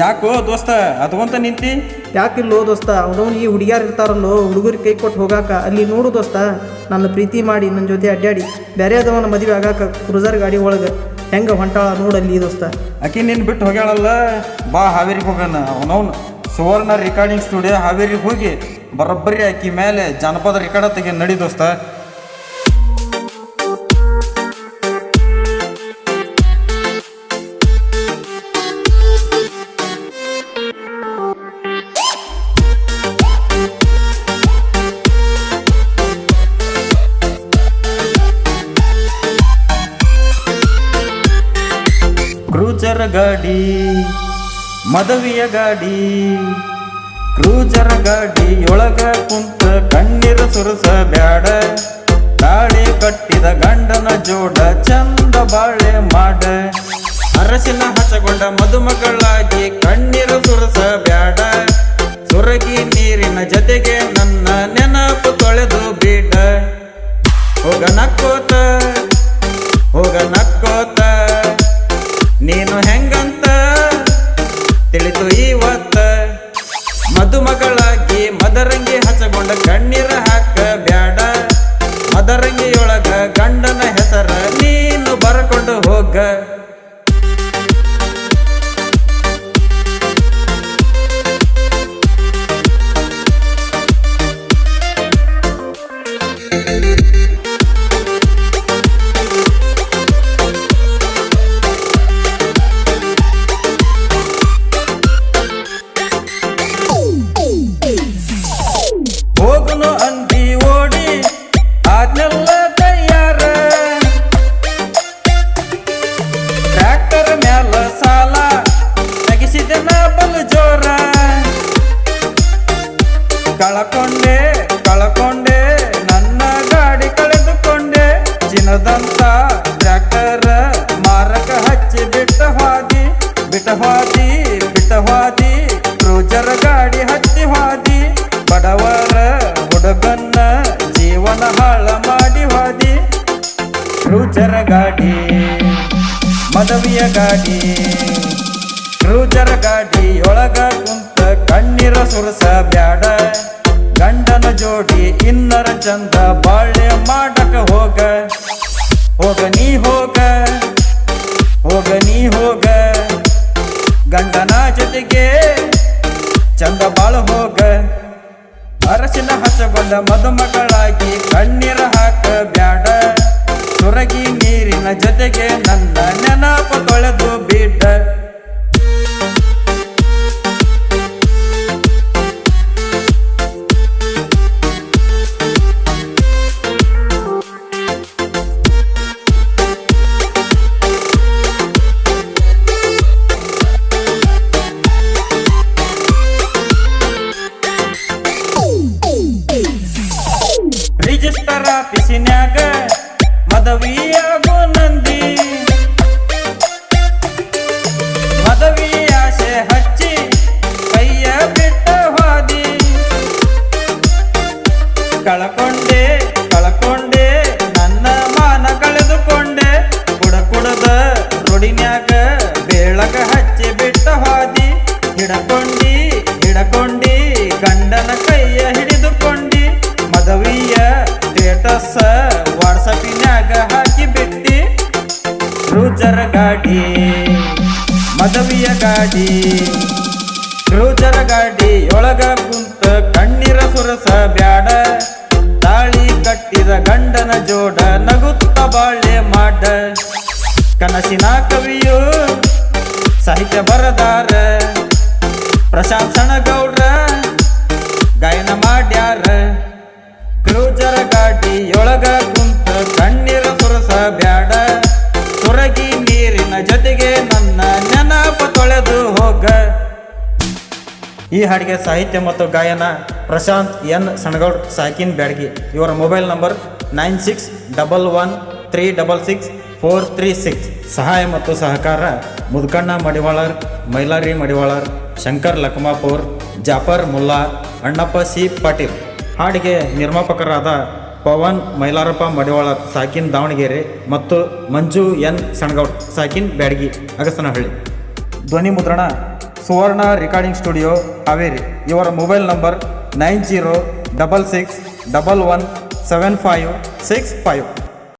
ಯಾಕೋ ದೋಸ್ತ ಅದಂತ ನಿಂತಿ? ಯಾಕಿಲ್ಲೋ ದೋಸ್ತ ಅವನವ್ನು ಈ ಹುಡುಗ್ಯಾರು ಇರ್ತಾರಲ್ಲೋ ಹುಡುಗರಿಗೆ ಕೈ ಕೊಟ್ಟು ಹೋಗಾಕ ಅಲ್ಲಿ ನೋಡು ದೋಸ್ತ ನನ್ನ ಪ್ರೀತಿ ಮಾಡಿ ನನ್ನ ಜೊತೆ ಅಡ್ಡಾಡಿ ಬೇರೆ ಅದವನ ಮದುವೆ ಆಗಾಕ ಕ್ರೂಸರ್ ಗಾಡಿ ಒಳಗೆ ಹೆಂಗೆ ಹೊಂಟಾಳ ನೋಡಲ್ಲಿ ದೋಸ್ತ. ಆಕಿ ನಿನ್ ಬಿಟ್ಟು ಹೋಗ್ಯಾಳಲ್ಲ ಬಾ ಹಾವೇರಿಗೆ ಹೋಗೋಣ ಅವನವ್ನು ಸುವರ್ಣ ರೆಕಾರ್ಡಿಂಗ್ ಸ್ಟುಡಿಯೋ ಹಾವೇರಿಗೆ ಹೋಗಿ ಬರೋಬ್ಬರಿ ಆಕಿ ಮೇಲೆ ಜಾನಪದ ರೆಕಾರ್ಡ ತೆಗೆ ನಡಿ ದೋಸ್ತ. ಕ್ರೂಜರ್ ಗಾಡಿ, ಮದವಿಯ ಗಾಡಿ, ಕ್ರೂಜರ್ ಗಾಡಿ ಒಳಗ ಕುಂತ ಕಣ್ಣೀರು ಸುರಸ ಬ್ಯಾಡ ತಾಳಿ ಕಟ್ಟಿದ ಗಂಡನ ಜೋಡ ಚಂದ ಬಾಳೆ ಮಾಡ. ಅರಸಿನ ಹಚ್ಚಗೊಂಡ ಮದುಮಗಳಾಗಿ ಕಣ್ಣೀರು ಸುರಸ ಬ್ಯಾಡ ಸುರಗಿ ನೀರಿನ ಜೊತೆಗೆ ನನ್ನ ನೆನಪು ತೊಳೆದು ಬಿಡ ಹೋಗ ನಕ್ಕೋತ ಹೋಗ ನಕ್ಕೋತ ಹೋಗ ಕಳಕೊಂಡೆ, ನನ್ನ ಗಾಡಿ ಕಳೆದುಕೊಂಡೆ. ಚಿನ್ನದಂತ ಟ್ರ್ಯಾಕ್ಟರ್ ಮಾರಕ ಹಚ್ಚಿ ಬಿಟ್ಟ ಹಾದಿ ಬಿಟ್ಟ ಹಾದಿ ಬಿಟ್ಟ ಹಾದಿ ಕ್ರೂಜರ್ ಗಾಡಿ ಹಚ್ಚಿ ಹಾದಿ. ಬಡವರ ಹುಡುಗನ್ನ ಜೀವನ ಹಾಳ ಮಾಡಿ ಹಾದಿ. ಕ್ರೂಜರ್ ಗಾಡಿ, ಮದವಿಯ ಗಾಡಿ ಕ್ರೂಜರ್ ಗಾಡಿ ಒಳಗ ಕುಂತ ಕಣ್ಣೀರ ಸುರಸ ಬ್ಯಾಡ. ಚಂದ ಬಾಳೆ ಮಾಡಕ ಹೋಗ. ಹೋಗ ನೀ ಹೋಗ. ಹೋಗ ನೀ ಹೋಗ. ಗಂಡನ ಜೊತೆಗೆ ಚಂದ ಬಾಳ ಹೋಗ. ಅರಸಿನ ಹಸಗೊಂಡ ಮದುಮಗಳಾಗಿ ಕಣ್ಣೀರ ಹಾಕ ಬ್ಯಾಡ. ಸುರಗಿ ನೀರಿನ ಜೊತೆಗೆ ನನ್ನ ನೆನಪು ತೊಳೆದು ಬಿಡ. ರಿಜಿಸ್ಟರ್ ಆಫೀಸಿನ್ಯಾಗ ಮದವಿಯಾಗೋ ನಂದಿ. ಮದವಿ ಹಚ್ಚಿ ಕೈಯ ಬಿಟ್ಟ ಹಾದಿ. ಕಳಕೊಂಡೆ ಸ್ಟೇಟಸ್ ವಾಟ್ಸಪಿನಾಗ ಹಾಕಿ ಬಿಟ್ಟಿ? ಕ್ರೂಜರ್ ಗಾಡಿ, ಮದವಿಯ ಗಾಡಿ ಕ್ರೂಜರ್ ಗಾಡಿ ಒಳಗ ಕುಂತ ಕಣ್ಣೀರ ಸುರಸ ಬ್ಯಾಡ. ತಾಳಿ ಕಟ್ಟಿದ ಗಂಡನ ಜೋಡ ನಗುತ್ತ ಬಾಳೆ ಮಾಡ. ಕನಸಿನ ಕವಿಯು ಸಾಹಿತ್ಯ ಬರದಾರ. ಪ್ರಶಾಂತ್ ಸಣಗೌಡ್ರ, ಗಾಯನ ಒಳಗ ಕುಂತ ಕಣ್ಣೀರ ಸುರಸ ಬ್ಯಾಡ. ಸುರಗಿ ನೀರಿನ ಜೊತೆಗೆ ನನ್ನ ನೆನಪ ತೊಳೆದು ಹೋಗ. ಈ ಹಾಡಿಗೆ ಸಾಹಿತ್ಯ ಮತ್ತು ಗಾಯನ ಪ್ರಶಾಂತ್ ಎನ್ ಸಣಗೌಡ್, ಸಾಕಿನ್ ಬ್ಯಾಡ್ಗಿ. ಇವರ mobile number nine six double one three double six four three six. ಸಹಾಯ ಮತ್ತು ಸಹಕಾರ ಮುದ್ಕಣ್ಣ ಮಡಿವಾಳರ್, ಮೈಲಾರಿ ಮಡಿವಾಳರ್, ಶಂಕರ್ ಲಕ್ಮಾಪುರ್, ಜಾಫರ್ ಮುಲ್ಲಾ, ಅಣ್ಣಪ್ಪ ಸಿ ಪಾಟೀಲ್. ಹಾಡಿಗೆ ನಿರ್ಮಾಪಕರಾದ ಪವನ್, ಮೈಲಾರಪ್ಪ, ಮಡಿವಾಳ, ಸಾಕಿನ್ ದಾವಣಗೆರೆ ಮತ್ತು ಮಂಜು ಎನ್ ಸಣಗೌಡ್, ಸಾಕಿನ್ ಬ್ಯಾಡಗಿ, ಅಗಸನಹಳ್ಳಿ. ಧ್ವನಿ ಮುದ್ರಣ, ಸುವರ್ಣ ರೆಕಾರ್ಡಿಂಗ್ ಸ್ಟುಡಿಯೋ, ಹಾವೇರಿ. ಇವರ mobile number nine zero double six double one seven five six five.